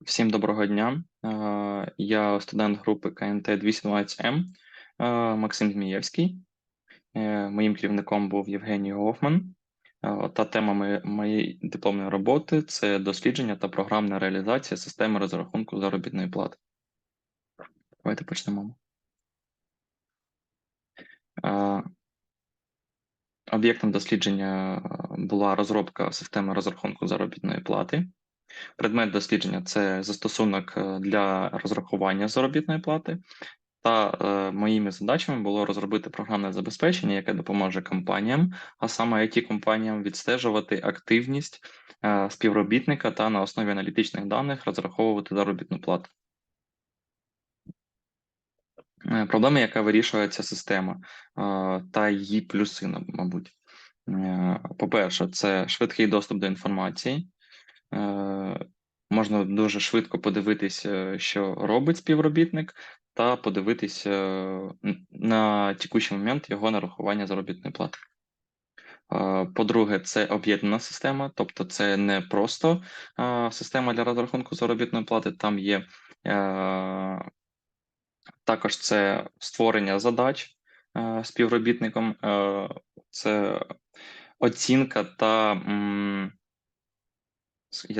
Всім доброго дня. Е, Я студент групи КНТ 212М е, Максим Змієвський. Е, Моїм керівником був Євгеній Гофман. Та тема моєї дипломної роботи це дослідження та програмна реалізація системи розрахунку заробітної плати. Давайте почнемо. Об'єктом дослідження була розробка системи розрахунку заробітної плати. Предмет дослідження це застосунок е, для розрахування заробітної плати. Та е, моїми задачами було розробити програмне забезпечення, яке допоможе компаніям, а саме it компаніям відстежувати активність е, співробітника та на основі аналітичних даних розраховувати заробітну плату. Е, Проблема, яка вирішує ця система, е, та її плюси, мабуть. Е, По-перше, це швидкий доступ до інформації. Е, Можна дуже швидко подивитися, що робить співробітник, та подивитися на текущий момент його нарахування заробітної плати. Е, По-друге, це об'єднана система, тобто це не просто е, система для розрахунку заробітної плати, там є е, також це створення задач е, співробітником, е, це оцінка та,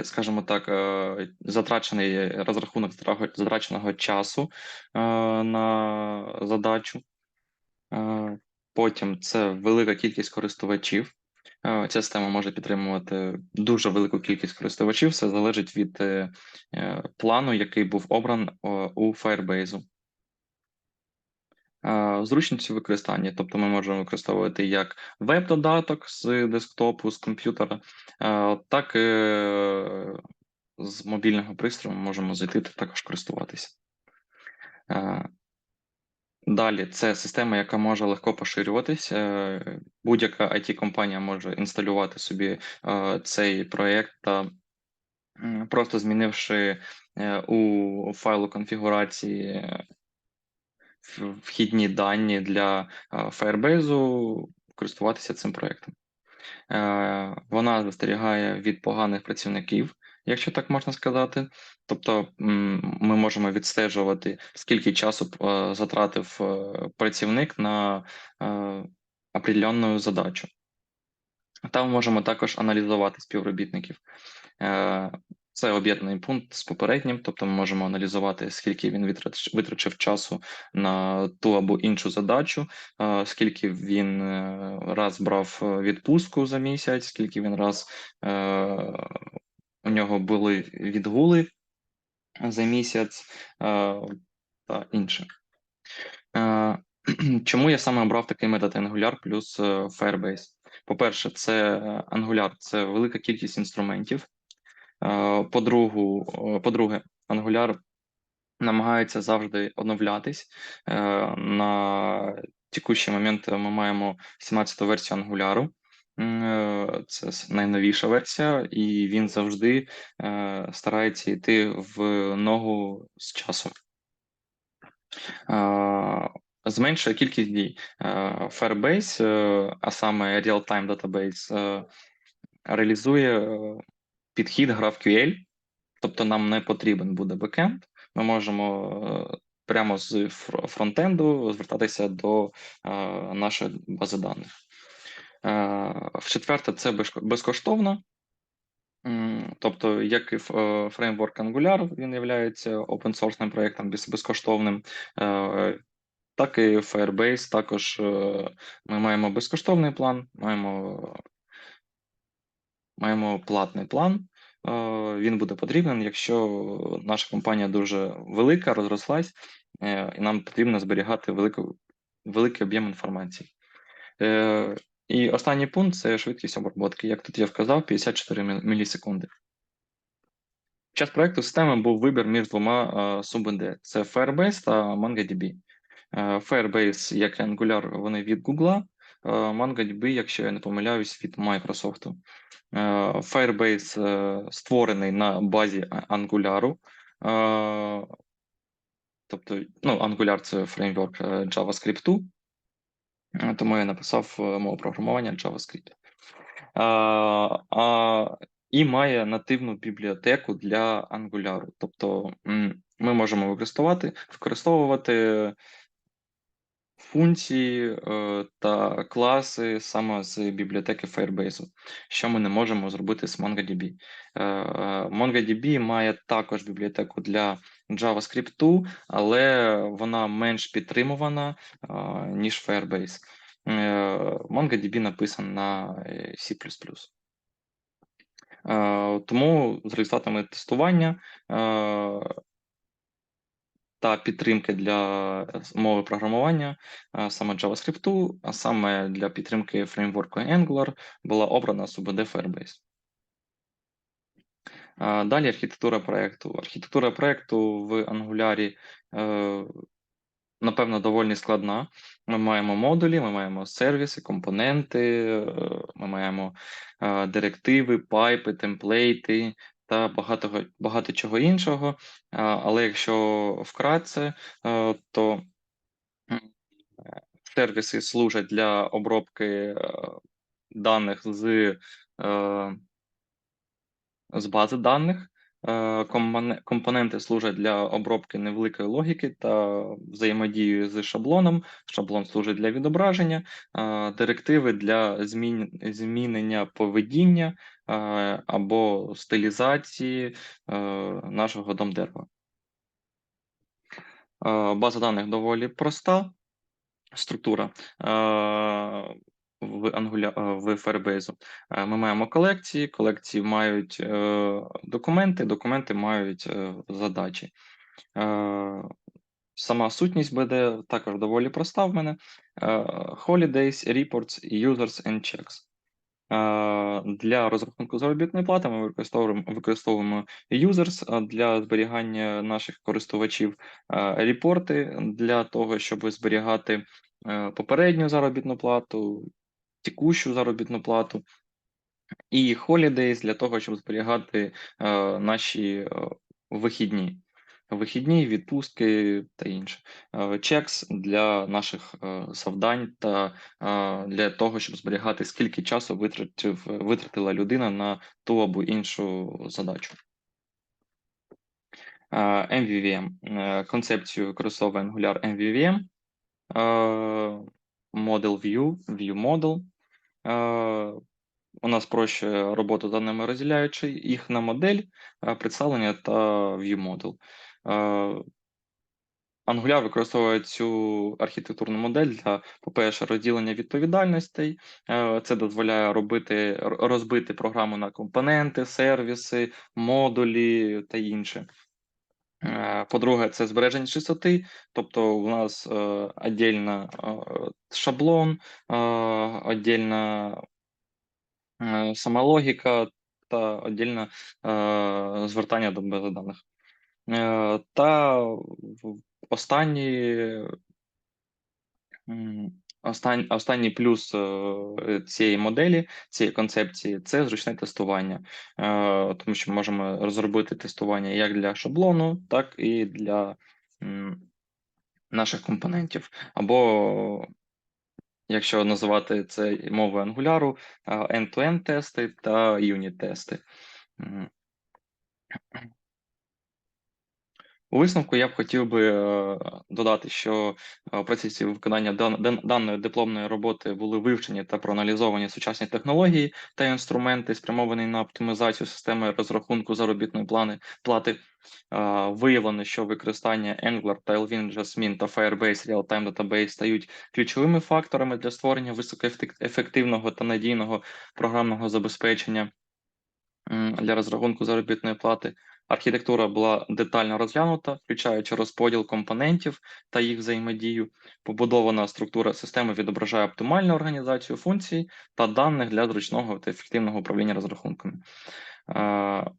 скажімо так, е, затрачений розрахунок затраченого часу е, на задачу. Е, Потім це велика кількість користувачів. Ця система може підтримувати дуже велику кількість користувачів. Все залежить від плану, який був обран у Firebase. Е, Зручності використання, тобто ми можемо використовувати як веб-додаток з десктопу, з комп'ютера, е, так і з мобільного пристрою ми можемо зайти та також користуватися. Е, Далі це система, яка може легко поширюватись. Е, Будь-яка it компанія може інсталювати собі е, цей проєкт просто змінивши е, у файлу конфігурації е, вхідні дані для е, Firebase, користуватися цим проєктом. Е, Вона застерігає від поганих працівників, якщо так можна сказати. Тобто ми можемо відстежувати, скільки часу е, затратив працівник на определенну задачу. Там можемо також аналізувати співробітників. Це об'єднаний пункт з попереднім, тобто ми можемо аналізувати, скільки він витрачив часу на ту або іншу задачу, скільки він е, раз брав е, відпустку за місяць, скільки він раз е, у нього були відгули за місяць та інше. Чому я саме обрав такий метод Angular плюс Firebase? По-перше, це Angular це велика кількість інструментів. Е, е, по-друге, Angular намагається завжди оновлятись. Е, На текущий момент ми маємо 17-ту версію Angular. Це найновіша версія, і він завжди старається йти в ногу з часом. Зменшує кількість дій. Firebase, а саме Real-Time Database, реалізує підхід GraphQL, тобто нам не потрібен буде бекенд. Ми можемо е, прямо з фр- фронтенду звертатися до е, нашої бази даних. Е, В-четверте, це безкоштовно. Тобто, як і фреймворк Angular, він є source проєктом безкоштовним, так і Firebase також ми маємо безкоштовний план, маємо, маємо платний план. Е, Він буде потрібен, якщо наша компанія дуже велика, розрослась, е, і нам потрібно зберігати велику, великий об'єм інформації. Е, І останній пункт це швидкість обробки. Як тут я вказав, 54 мілісекунди. Під час проекту системи був вибір між двома субНД: це Firebase та MongoDB. Firebase, як і Angular, вони від Google, MongoDB, якщо я не помиляюсь, від Microsoft. Е, Firebase е, створений на базі Angular. Е, Тобто, ну, Angular це фреймворк е, JavaScript, е, тому я написав е, мову програмування JavaScript. І має нативну бібліотеку для Angular. Тобто ми можемо використовувати, використовувати функції е, та класи саме з бібліотеки Firebase, що ми не можемо зробити з MongoDB. Е, MongoDB має також бібліотеку для JavaScript, але вона менш підтримувана, е, ніж Firebase. Е, MongoDB написан на е, C++. Е, Тому з результатами тестування е, та підтримки для е, мови програмування е, саме JavaScript, а саме для підтримки фреймворку Angular була обрана SUBD Firebase. Е, Далі архітектура проєкту. Архітектура проєкту в Angular напевно, доволі складна. Ми маємо модулі, ми маємо сервіси, компоненти, ми маємо директиви, пайпи, темплейти та багато, багато чого іншого. Але якщо вкратце, е, то сервіси служать для обробки е, даних з, е, з бази даних. Е, Компоненти служать для обробки невеликої логіки та взаємодії з шаблоном. Шаблон служить для відображення, е, директиви для змін... змінення поведіння е, або стилізації нашого домдерва. Е, База даних доволі проста структура в Angular, е, в Firebase. Е, Ми маємо колекції, колекції мають е, документи, документи мають задачі. Сама сутність буде також доволі проста в мене: Holidays, Reports, Users and Checks. Для розрахунку заробітної плати ми використовуємо використовуємо users для зберігання наших користувачів, репорти для того, щоб зберігати попередню заробітну плату, текущу заробітну плату, і holidays для того, щоб зберігати е, наші е, вихідні. Вихідні, відпустки та інше. Чекс для наших е, завдань та е, для того, щоб зберігати, скільки часу витратив, витратила людина на ту або іншу задачу. MVVM. Концепцію використовує Angular MVVM. Е, Model View, View Model. Е, У нас спрощує роботу даними розділяючи їх на модель, е, представлення та View Model. Е, Angular використовує цю архітектурну модель для, по-перше, розділення відповідальностей. Е, Це дозволяє робити розбити програму на компоненти, сервіси, модулі та інше. Е, По-друге, це збереження чистоти, тобто у нас е, е, шаблон, е, сама логіка та е, звертання до даних. Та останній остань, останній плюс е, цієї моделі, цієї концепції це зручне тестування, Е, тому що ми можемо розробити тестування як для шаблону, так і для наших компонентів. Або, якщо називати це мовою Angular, е, end-to-end тести та юніт-тести. У висновку я б хотів би е, додати, що е, в процесі виконання дан- дан- даної дипломної роботи були вивчені та проаналізовані сучасні технології та інструменти, спрямовані на оптимізацію системи розрахунку заробітної плани плати. Е, Виявлено, що використання Angular, Tailwind, Jasmine та Firebase Real-Time Database стають ключовими факторами для створення високоефективного та надійного програмного забезпечення для розрахунку заробітної плати. Архітектура була детально розглянута, включаючи розподіл компонентів та їх взаємодію. Побудована структура системи відображає оптимальну організацію функцій та даних для зручного та ефективного управління розрахунками. Е,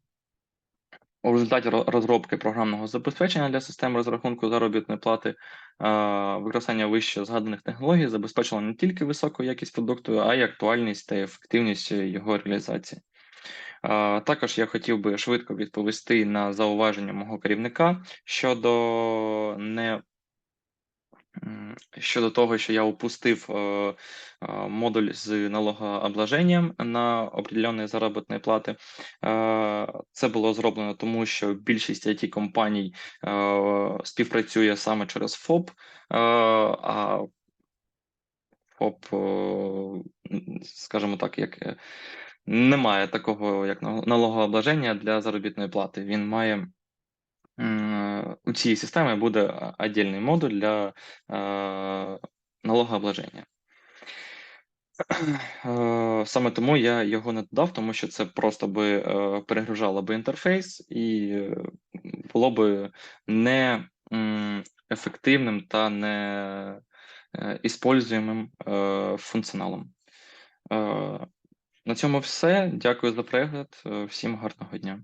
У результаті розробки програмного забезпечення для систем розрахунку заробітної плати е, використання вище згаданих технологій забезпечило не тільки високу якість продукту, а й актуальність та ефективність його реалізації. Також я хотів би швидко відповісти на зауваження мого керівника щодо не Щодо того, що я упустив е, е, модуль з налогообложенням на определенні заробітні плати, е, це було зроблено тому, що більшість it компаній співпрацює саме через ФОП, а ФОП, скажімо так, як немає такого як нал- налогообложення для заробітної плати. Він має у цій системі буде а- модуль для е, налогообложення. Е, Саме тому я його не додав, тому що це просто би е, перегружало би інтерфейс і було би не ефективним та не іспользуємим функціоналом. На цьому все. Дякую за перегляд. Е, Всім гарного дня.